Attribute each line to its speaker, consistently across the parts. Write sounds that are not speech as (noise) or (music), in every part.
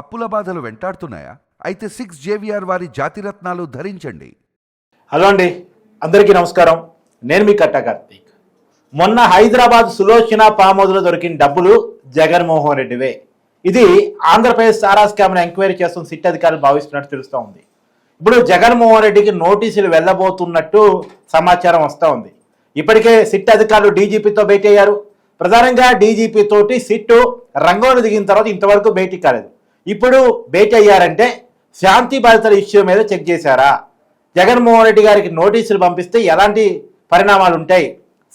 Speaker 1: అప్పుల బాధలు వెంటాడుతున్నాయా? అయితే సిక్స్ జేవిఆర్ వారి జాతిరత్నాలు ధరించండి.
Speaker 2: హలో అండి. అందరికీ నమస్కారం. నేను మీ కట్టా కార్తీక్. మొన్న హైదరాబాద్ సులోచన పామోదులో దొరికిన డబ్బులు జగన్మోహన్ రెడ్డివే. ఇది ఆంధ్రప్రదేశ్ సారా స్కామ్ను ఎంక్వైరీ చేస్తున్న సిట్ అధికారులు భావిస్తున్నట్టు తెలుస్తూ ఉంది. ఇప్పుడు జగన్మోహన్ రెడ్డికి నోటీసులు వెళ్ళబోతున్నట్టు సమాచారం వస్తూ ఉంది. ఇప్పటికే సిట్ అధికారులు డీజీపీతో భేటీ అయ్యారు. ప్రధానంగా డీజీపీ తోటి సిట్టు రంగంలో దిగిన తర్వాత ఇంతవరకు భేటీ కాలేదు. ఇప్పుడు భేటీ అయ్యారంటే శాంతి బాధితుల ఇష్యూ మీద చెక్ చేశారా? జగన్మోహన్ రెడ్డి గారికి నోటీసులు పంపిస్తే ఎలాంటి పరిణామాలు ఉంటాయి?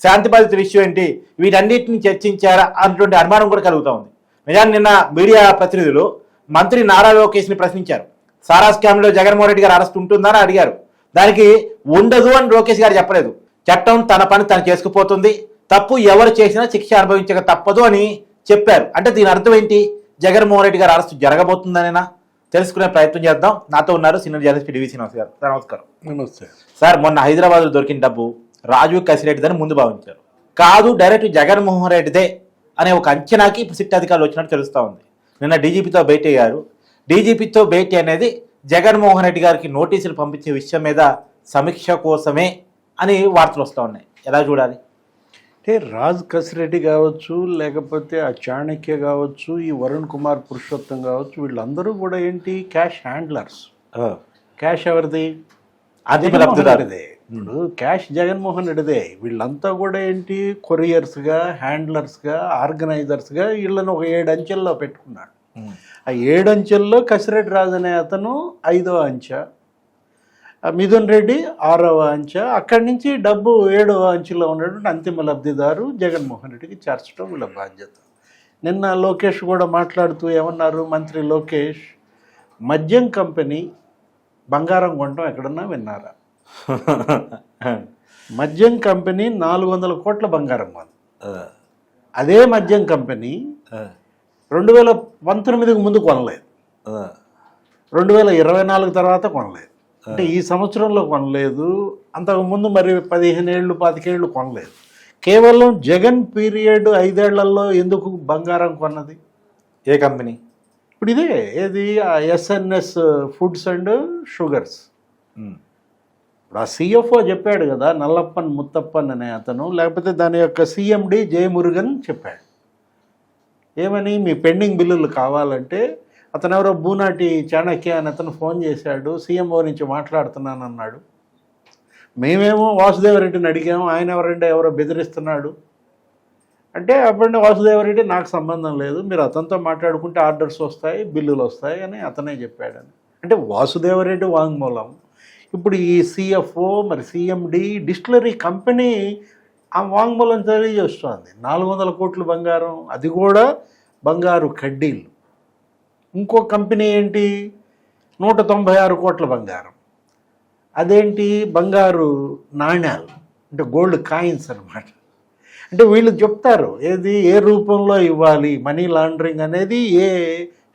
Speaker 2: శాంతి బాధితుల ఇష్యూ ఏంటి? వీటన్నిటిని చర్చించారా అన్నటువంటి అనుమానం కూడా కలుగుతూ ఉంది. నిజాన్ని నిన్న మీడియా ప్రతినిధులు మంత్రి నారా లోకేష్ని ప్రశ్నించారు. సారా స్కామ్లో జగన్మోహన్ రెడ్డి గారు అరెస్ట్ ఉంటుందని అడిగారు. దానికి ఉండదు అని లోకేష్ గారు చెప్పలేదు. చట్టం తన పని తను చేసుకుపోతుంది. తప్పు ఎవరు చేసినా శిక్ష అనుభవించక తప్పదు అని చెప్పారు. అంటే దీని అర్థం ఏంటి? జగన్మోహన్ రెడ్డి గారు అరెస్ట్ జరగబోతుందనేనా? తెలుసుకునే ప్రయత్నం చేద్దాం. నాతో ఉన్నారు సీనియర్ జర్నలిస్ట్ డివి శ్రీనివాస్ గారు. సార్ నమస్కారం.
Speaker 3: నమస్తే.
Speaker 2: సార్ మొన్న హైదరాబాద్లో దొరికిన డబ్బు రాజు కసిరెడ్డిదని ముందు భావించారు. కాదు డైరెక్ట్ జగన్మోహన్ రెడ్డిదే అనే ఒక అంచనాకి ఇప్పుడు సిట్ అధికారులు వచ్చినట్టు తెలుస్తూ ఉంది. నిన్న డీజీపీతో భేటీ అయ్యారు. డీజీపీతో భేటీ అనేది జగన్మోహన్ రెడ్డి గారికి నోటీసులు పంపించే విషయం మీద సమీక్ష కోసమే అని వార్తలు వస్తూ ఉన్నాయి. ఎలా చూడాలి?
Speaker 3: అంటే రాజ్ కసిరెడ్డి కావచ్చు లేకపోతే ఆ చాణక్య కావచ్చు ఈ వరుణ్ కుమార్ పురుషోత్తం కావచ్చు వీళ్ళందరూ కూడా ఏంటి? Cash handlers. క్యాష్ ఎవరిది?
Speaker 2: అది
Speaker 3: ఇప్పుడు క్యాష్ జగన్మోహన్ రెడ్డిదే. వీళ్ళంతా కూడా ఏంటి? కొరియర్స్గా హ్యాండ్లర్స్గా ఆర్గనైజర్స్గా వీళ్ళని ఒక ఏడు అంచెల్లో పెట్టుకున్నాడు ఆ ఏడు అంచెల్లో కసిరెడ్డి రాజు అనే అతను ఐదో అంచె. మిథున్ రెడ్డి ఆరవ అంచె. అక్కడి నుంచి డబ్బు ఏడవ అంచెలో ఉన్నటువంటి అంతిమ లబ్ధిదారు జగన్మోహన్ రెడ్డికి చేర్చడం వీళ్ళ బాధ్యత. నిన్న లోకేష్ కూడా మాట్లాడుతూ ఏమన్నారు? మంత్రి లోకేష్ మద్యం కంపెనీ బంగారం కొనడం ఎక్కడన్నా విన్నారా? (laughs) మద్యం కంపెనీ నాలుగు వందల కోట్ల బంగారం కొంది అదే మద్యం కంపెనీ రెండు వేల పంతొమ్మిదికి ముందు కొనలేదు. రెండు వేల ఇరవై నాలుగు తర్వాత కొనలేదు. అంటే ఈ సంవత్సరంలో కొనలేదు అంతకుముందు మరి పదిహేను ఏళ్ళు పాతికేళ్ళు కొనలేదు. కేవలం జగన్ పీరియడ్ ఐదేళ్ళలో ఎందుకు బంగారం కొన్నది?
Speaker 2: ఏ కంపెనీ?
Speaker 3: ఇప్పుడు ఇదే ఏది? ఎస్ఎన్ఎస్ ఫుడ్స్ అండ్ షుగర్స్ ఇప్పుడు ఆ సిఎఫ్ఓ చెప్పాడు కదా నల్లప్పన్ ముత్తప్పన్ అనే అతను లేకపోతే దాని యొక్క సిఎండి జయమురుగన్ చెప్పాడు. ఏమని? మీ పెండింగ్ బిల్లులు కావాలంటే అతను ఎవరో బూనాటి చాణక్య అని అతను ఫోన్ చేశాడు. సీఎంఓ నుంచి మాట్లాడుతున్నాను అన్నాడు మేమేమో వాసుదేవరెడ్డిని అడిగాము. ఆయన ఎవరంటే ఎవరో బెదిరిస్తున్నాడు. అంటే అప్పుడు వాసుదేవరెడ్డి నాకు సంబంధం లేదు. మీరు అతనితో మాట్లాడుకుంటే ఆర్డర్స్ వస్తాయి బిల్లులు వస్తాయి అని అతనే చెప్పాడని. అంటే వాసుదేవరెడ్డి వాంగ్మూలం. ఇప్పుడు ఈ సిఎఫ్ఓ మరి సిఎండి డిస్టిలరీ కంపెనీ ఆ వాంగ్మూలం తెలియజేస్తుంది. నాలుగు వందల కోట్లు బంగారం. అది కూడా బంగారు కడ్డీలు. ఇంకో కంపెనీ ఏంటి? నూట తొంభై ఆరు కోట్ల బంగారం. అదేంటి? బంగారు నాణ్యాలు అంటే గోల్డ్ కాయిన్స్ అన్నమాట. అంటే వీళ్ళు చెప్తారు ఏది ఏ రూపంలో ఇవ్వాలి? మనీ లాండరింగ్ అనేది ఏ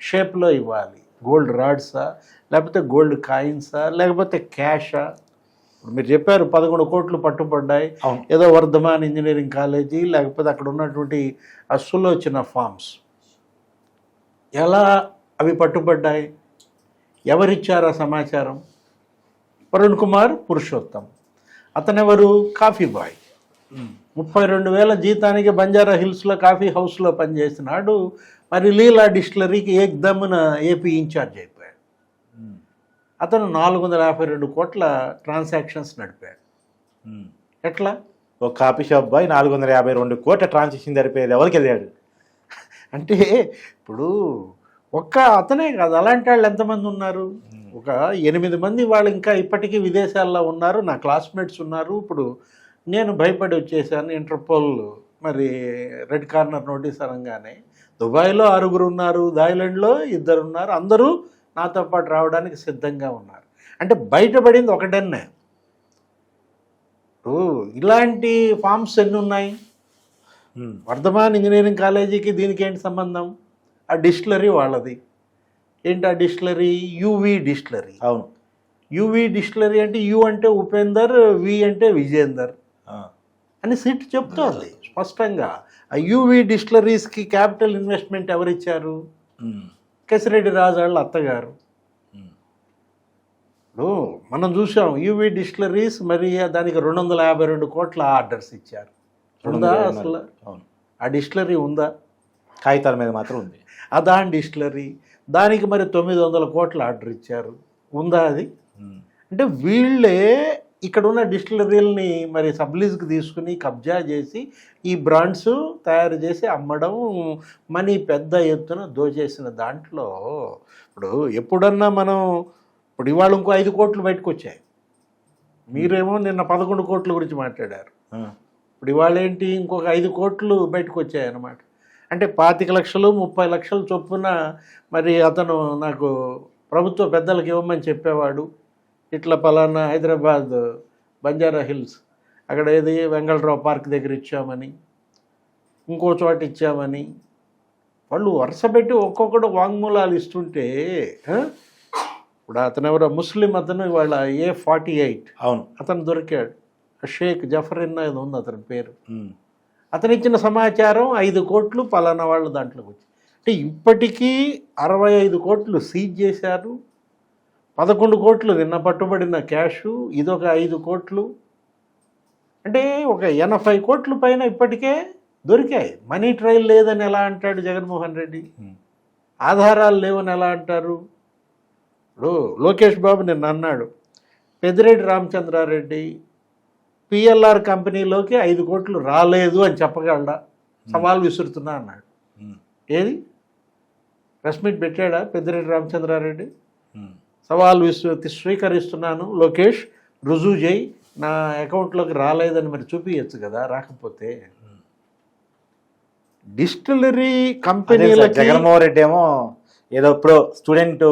Speaker 3: షేప్లో ఇవ్వాలి? గోల్డ్ రాడ్సా? లేకపోతే గోల్డ్ కాయిన్సా? లేకపోతే క్యాషా? ఇప్పుడు మీరు చెప్పారు పదకొండు కోట్లు పట్టుబడ్డాయి. ఏదో వర్ధమాన్ ఇంజనీరింగ్ కాలేజీ లేకపోతే అక్కడ ఉన్నటువంటి అస్సులోచిన ఫార్మ్స్. ఎలా అవి పట్టుబడ్డాయి. ఎవరిచ్చారు సమాచారం? వరుణ్ కుమార్ పురుషోత్తం. అతనెవరు? Coffee boy. ముప్పై రెండు వేల జీతానికి బంజారా హిల్స్లో కాఫీ హౌస్లో పనిచేసినాడు. మరి లీలా డిస్టిలరీకి ఏకదమ్మున ఏపీ ఇన్ఛార్జ్ అయిపోయాడు. అతను నాలుగు వందల యాభై రెండు కోట్ల ట్రాన్సాక్షన్స్ నడిపాడు. ఎట్లా?
Speaker 2: ఒక కాఫీ షాప్ బాయ్ నాలుగు వందల యాభై రెండు కోట్ల ట్రాన్సాక్షన్ జరిపే లెవెల్కి వెళ్ళాడు
Speaker 3: అంటే ఇప్పుడు ఒక్క అతనే కాదు అలాంటి వాళ్ళు ఎంతమంది ఉన్నారు? ఒక ఎనిమిది మంది వాళ్ళు ఇంకా ఇప్పటికీ విదేశాల్లో ఉన్నారు నా క్లాస్మేట్స్ ఉన్నారు. ఇప్పుడు నేను భయపడి వచ్చేసాను ఇంటర్పోల్ మరి రెడ్ కార్నర్ నోటీస్ అనగానే. దుబాయ్లో ఆరుగురు ఉన్నారు థాయిలాండ్లో ఇద్దరు ఉన్నారు అందరూ నాతో పాటు రావడానికి సిద్ధంగా ఉన్నారు. అంటే బయటపడింది ఒకటన్నే. ఇప్పుడు ఇలాంటి ఫామ్స్ ఎన్ని ఉన్నాయి? వర్ధమాన్ ఇంజనీరింగ్ కాలేజీకి దీనికి ఏంటి సంబంధం? ఆ డిస్టిలరీ వాళ్ళది. ఏంటి ఆ డిస్టిలరీ? UV distillery.
Speaker 2: అవును.
Speaker 3: యువి డిస్టిలరీ అంటే యు అంటే ఉపేందర్ వి అంటే విజేందర్ అని సిట్ చెప్తోంది స్పష్టంగా. ఆ యువి డిస్టిలరీస్కి క్యాపిటల్ ఇన్వెస్ట్మెంట్ ఎవరిచ్చారు? కేసిరెడ్డి రాజు వాళ్ళ అత్తగారు ఇప్పుడు మనం చూసాం యూవి డిస్టిలరీస్ మరి దానికి రెండు వందల యాభై రెండు కోట్ల ఆర్డర్స్ ఇచ్చారు. ఉందా అసలు?
Speaker 2: అవును.
Speaker 3: ఆ డిస్టిలరీ ఉందా?
Speaker 2: కాగితాల మీద మాత్రం ఉంది.
Speaker 3: అదాన్ డిస్టిలరీ దానికి మరి తొమ్మిది వందల కోట్ల ఆర్డర్ ఇచ్చారు. ఉందా అది. అంటే వీళ్ళే ఇక్కడ ఉన్న డిస్టిలరీలని మరి సబ్లీజ్కి తీసుకుని కబ్జా చేసి ఈ బ్రాండ్స్ తయారు చేసి అమ్మడం మనీ పెద్ద ఎత్తున దోచేసిన దాంట్లో ఇప్పుడు ఎప్పుడన్నా మనం ఇప్పుడు ఇవాళ ఇంకో ఐదు కోట్లు బయటకు వచ్చాయి మీరేమో నిన్న పదకొండు కోట్ల గురించి మాట్లాడారు. ఇప్పుడు ఇవాళ ఏంటి ఇంకొక ఐదు కోట్లు బయటకు వచ్చాయి అన్నమాట అంటే పాతిక లక్షలు ముప్పై లక్షలు చొప్పున మరి అతను నాకు ప్రభుత్వ పెద్దలకు ఇవ్వమని చెప్పేవాడు. ఇట్లా పలానా హైదరాబాద్ బంజారా హిల్స్ అక్కడ ఏది వెంగళరావు పార్క్ దగ్గర ఇచ్చామని ఇంకో చోట ఇచ్చామని. వాళ్ళు వరుస పెట్టి ఒక్కొక్కడు వాంగ్మూలాలు ఇస్తుంటే? ఇప్పుడు అతను ఎవరో ముస్లిం అతను ఇవాళ ఏ ఫార్టీ ఎయిట్
Speaker 2: అవును.
Speaker 3: అతను దొరికాడు. షేక్ జఫరిన్ ఏదో ఉంది అతని పేరు. అతను ఇచ్చిన సమాచారం ఐదు కోట్లు పలానా వాళ్ళు దాంట్లోకి వచ్చి అంటే ఇప్పటికీ అరవై ఐదు కోట్లు సీజ్ చేశారు. పదకొండు కోట్లు నిన్న పట్టుబడిన క్యాషు ఇదొక ఐదు కోట్లు. అంటే ఒక ఎనభై కోట్ల పైన ఇప్పటికే దొరికాయి. మనీ ట్రయల్ లేదని ఎలా అంటాడు జగన్మోహన్ రెడ్డి. ఆధారాలు లేవని ఎలా అంటారు? ఇప్పుడు లోకేష్ బాబు నిన్న అన్నాడు పెద్దిరెడ్డి రామచంద్రారెడ్డి పిఎల్ఆర్ కంపెనీలోకి ఐదు కోట్లు రాలేదు అని చెప్పగలడా? సవాల్ విసురుతున్నా అన్నాడు. ఏది? ప్రెస్ మీట్ పెట్టాడా పెద్దిరెడ్డి రామచంద్రారెడ్డి. సవాల్ విసు స్వీకరిస్తున్నాను. లోకేష్ రుజువు చేయి. నా అకౌంట్లోకి రాలేదని మరి చూపించచ్చు కదా రాకపోతే. డిస్టిలరీ కంపెనీలకి
Speaker 2: జగన్మోహన్ రెడ్డి ఏమో ఏదో ఇప్పుడు స్టూడెంట్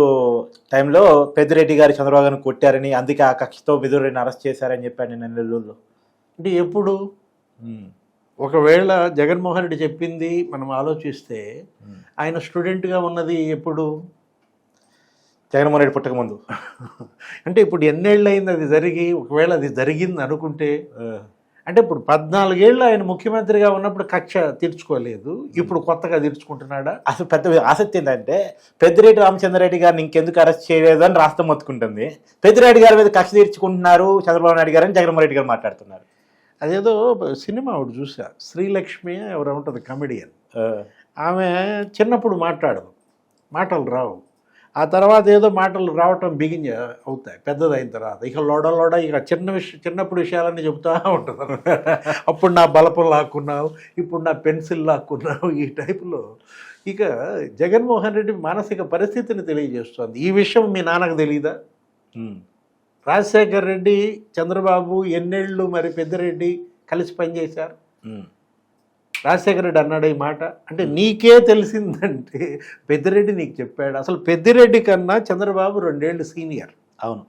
Speaker 2: టైంలో పెద్దిరెడ్డి గారి చంద్రబాబు గారిని కొట్టారని అందుకే ఆ కక్షతో మిదురెడ్డిని అరెస్ట్ చేశారని చెప్పాడు నిన్న నెల్లూరులో.
Speaker 3: అంటే ఎప్పుడు? ఒకవేళ జగన్మోహన్ రెడ్డి చెప్పింది మనం ఆలోచిస్తే ఆయన స్టూడెంట్గా ఉన్నది ఎప్పుడు?
Speaker 2: జగన్మోహన్ రెడ్డి పుట్టక ముందు. (laughs)
Speaker 3: అంటే ఇప్పుడు ఎన్నేళ్ళు అయింది అది జరిగి? ఒకవేళ అది జరిగింది అనుకుంటే అంటే ఇప్పుడు పద్నాలుగేళ్ళు ఆయన ముఖ్యమంత్రిగా ఉన్నప్పుడు కక్ష తీర్చుకోలేదు. ఇప్పుడు కొత్తగా తీర్చుకుంటున్నాడా?
Speaker 2: అసలు పెద్ద ఆసక్తి ఏంటంటే పెద్దిరెడ్డి రామచంద్రరెడ్డి గారిని ఇంకెందుకు అరెస్ట్ చేయలేదు అని రాష్ట్రం మొత్తుకుంటుంది. పెద్దిరెడ్డి గారి మీద కక్ష తీర్చుకుంటున్నారు చంద్రబాబు నాయుడు గారు అని జగన్మోహన్ రెడ్డి గారు మాట్లాడుతున్నారు.
Speaker 3: అదేదో సినిమా ఒకటి చూసా శ్రీలక్ష్మి ఎవరు ఉంటుంది కమెడియన్ ఆమె చిన్నప్పుడు మాట్లాడదు. మాటలు రావు. ఆ తర్వాత ఏదో మాటలు రావటం బిగిన్ అవుతాయి పెద్దదైన తర్వాత. ఇక లోడ లోడ ఇక చిన్న విషయం చిన్నప్పుడు విషయాలన్నీ చెబుతూ ఉంటుంది అప్పుడు నా బలపం లాక్కున్నావు ఇప్పుడు నా పెన్సిల్ లాక్కున్నావు ఈ టైపులో. ఇక జగన్మోహన్ రెడ్డి మానసిక పరిస్థితిని తెలియజేస్తోంది. ఈ విషయం మీ నాన్నకు తెలియదా రాజశేఖర్ రెడ్డి చంద్రబాబు ఎన్నేళ్ళు మరి పెద్దిరెడ్డి కలిసి పనిచేశారు? రాజశేఖర రెడ్డి అన్నాడు ఈ మాట. అంటే నీకే తెలిసిందంటే పెద్దిరెడ్డి నీకు చెప్పాడు. అసలు పెద్దిరెడ్డి కన్నా చంద్రబాబు రెండేళ్ళు సీనియర్.
Speaker 2: అవును.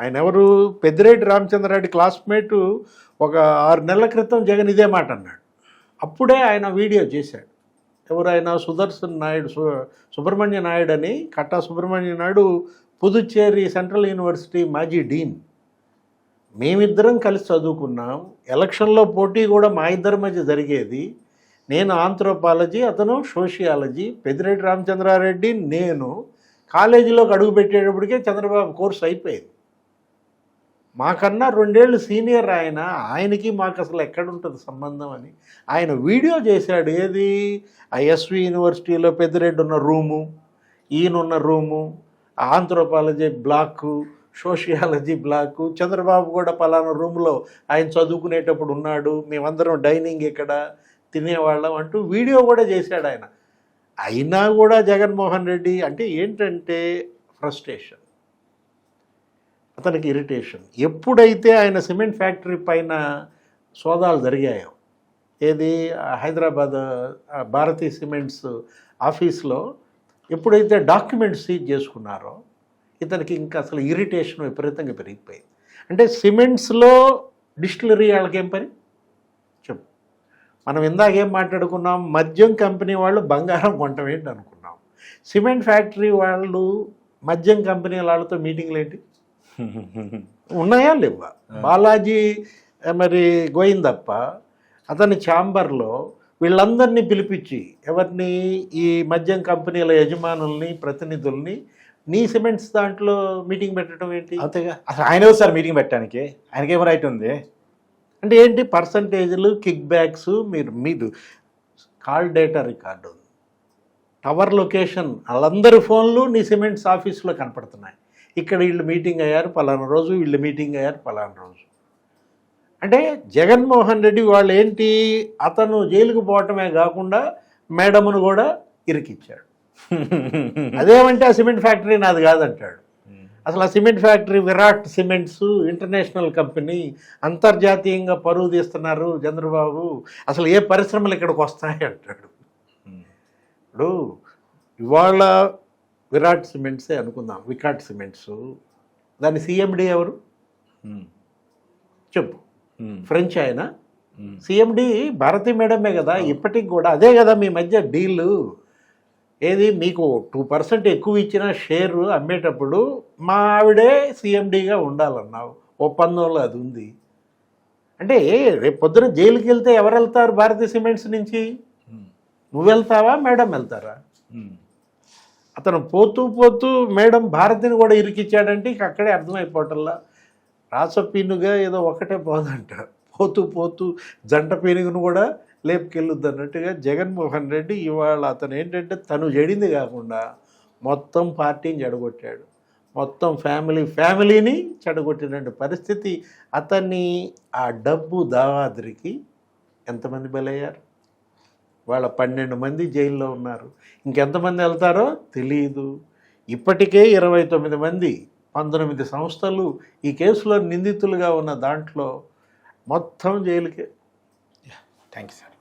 Speaker 3: ఆయన ఎవరు? పెద్దిరెడ్డి రామచంద్రారెడ్డి క్లాస్మేటు ఒక ఆరు నెలల క్రితం జగన్ ఇదే మాట అన్నాడు. అప్పుడే ఆయన వీడియో చేశాడు. ఎవరు ఆయన సుదర్శన్ నాయుడు సు సుబ్రహ్మణ్య నాయుడు అని కట్టా సుబ్రహ్మణ్య నాయుడు పుదుచ్చేరి సెంట్రల్ యూనివర్సిటీ మాజీ డీన్. మేమిద్దరం కలిసి చదువుకున్నాం. ఎలక్షన్లో పోటీ కూడా మా ఇద్దరి మధ్య జరిగేది. నేను ఆంథ్రోపాలజీ అతను సోషియాలజీ. పెద్దిరెడ్డి రామచంద్రారెడ్డి నేను కాలేజీలోకి అడుగు పెట్టేటప్పటికే చంద్రబాబు కోర్సు అయిపోయింది. మాకన్నా రెండేళ్ళు సీనియర్ ఆయన ఆయనకి మాకు అసలు ఎక్కడుంటుంది సంబంధం అని. ఆయన వీడియో చేశాడు. ఏది? ఆ ఎస్వి యూనివర్సిటీలో పెద్దిరెడ్డి ఉన్న room ఈయనున్న room anthropology block sociology block. Chandrababu కూడా పలానా రూమ్లో ఆయన చదువుకునేటప్పుడు ఉన్నాడు. మేమందరం డైనింగ్ ఇక్కడ. తినేవాళ్ళం అంటూ వీడియో కూడా చేశాడు ఆయన. అయినా కూడా జగన్మోహన్ రెడ్డి అంటే ఏంటంటే ఫ్రస్ట్రేషన్. అతనికి ఇరిటేషన్. ఎప్పుడైతే ఆయన సిమెంట్ ఫ్యాక్టరీ పైన సోదాలు జరిగాయో ఏది హైదరాబాద్ భారతీ సిమెంట్స్ ఆఫీస్లో ఎప్పుడైతే డాక్యుమెంట్స్ సీజ్ చేసుకున్నారో ఇతనికి ఇంకా అసలు ఇరిటేషన్ విపరీతంగా పెరిగిపోయింది. అంటే సిమెంట్స్లో డిస్టిలరీ వాళ్ళకేం పని? మనం ఇందాకేం మాట్లాడుకున్నాం? మద్యం కంపెనీ వాళ్ళు బంగారం కొనటం ఏంటి అనుకున్నాం. సిమెంట్ ఫ్యాక్టరీ వాళ్ళు మద్యం కంపెనీ వాళ్ళతో మీటింగ్లు ఏంటి? ఉన్నాయా లేవా? బాలాజీ మరి గోయిందప్ప అతని ఛాంబర్లో వీళ్ళందరినీ పిలిపించి ఎవరిని? ఈ మద్యం కంపెనీల యజమానుల్ని ప్రతినిధుల్ని నీ సిమెంట్స్ దాంట్లో మీటింగ్ పెట్టడం ఏంటి?
Speaker 2: అంతేగా. అసలు ఆయన సార్ మీటింగ్ పెట్టడానికి? ఆయనకేం రైట్ ఉంది?
Speaker 3: అంటే ఏంటి? పర్సంటేజ్లు కిక్ బ్యాక్స్ మీరు మీరు కాల్ డేటా రికార్డు. ఉంది టవర్ లొకేషన్ వాళ్ళందరి ఫోన్లు నీ సిమెంట్స్ ఆఫీస్లో కనపడుతున్నాయి. ఇక్కడ వీళ్ళు మీటింగ్ అయ్యారు పలానా రోజు వీళ్ళు మీటింగ్ అయ్యారు పలానా రోజు. అంటే జగన్మోహన్ రెడ్డి వాళ్ళు ఏంటి అతను జైలుకు పోవటమే కాకుండా మేడమును కూడా ఇరికిచ్చాడు. (laughs) అదేమంటే ఆ సిమెంట్ ఫ్యాక్టరీ నాది కాదంటాడు. అసలు ఆ cement factory Virat cements international company అంతర్జాతీయంగా పరువు తీస్తున్నారు చంద్రబాబు. అసలు ఏ పరిశ్రమలు ఇక్కడికి వస్తాయి అంటాడు. ఇప్పుడు ఇవాళ విరాట్ సిమెంట్సే అనుకుందాం. వికాట్ సిమెంట్స్. దాని సిఎండి ఎవరు? చెప్పు. ఫ్రెంచ్ ఆయన. సిఎండి భారతీ మేడమే కదా. ఇప్పటికి కూడా అదే కదా మీ మధ్య డీల్. ఏది? మీకు టూ పర్సెంట్ ఎక్కువ ఇచ్చిన షేర్ అమ్మేటప్పుడు మా ఆవిడే సిఎండిగా ఉండాలన్నావు. ఒప్పందంలో అది ఉంది. అంటే రేపు పొద్దున జైలుకి వెళ్తే ఎవరు వెళ్తారు భారతీ సిమెంట్స్ నుంచి? నువ్వు వెళ్తావా? మేడం వెళ్తారా? అతను పోతూ పోతూ మేడం భారతిని కూడా ఇరికిచ్చాడంటే ఇక అక్కడే అర్థమైపోవటంలా. రాసపీనుగా ఏదో ఒకటే పోదంట పోతూ పోతూ జంట పీనుగును కూడా లేపుకెళ్ళొద్దు అన్నట్టుగా జగన్మోహన్ రెడ్డి ఇవాళ అతను ఏంటంటే తను జడింది కాకుండా మొత్తం పార్టీని చెడగొట్టాడు. మొత్తం ఫ్యామిలీ ఫ్యామిలీని చెడగొట్టినటువంటి పరిస్థితి అతన్ని ఆ డబ్బు దావాద్రికి ఎంతమంది బలయ్యారు? వాళ్ళ పన్నెండు మంది జైల్లో ఉన్నారు. ఇంకెంతమంది వెళ్తారో తెలియదు ఇప్పటికే ఇరవై తొమ్మిది మంది పంతొమ్మిది సంస్థలు ఈ కేసులో నిందితులుగా ఉన్న దాంట్లో మొత్తం జైలుకే
Speaker 2: థ్యాంక్ యూ సార్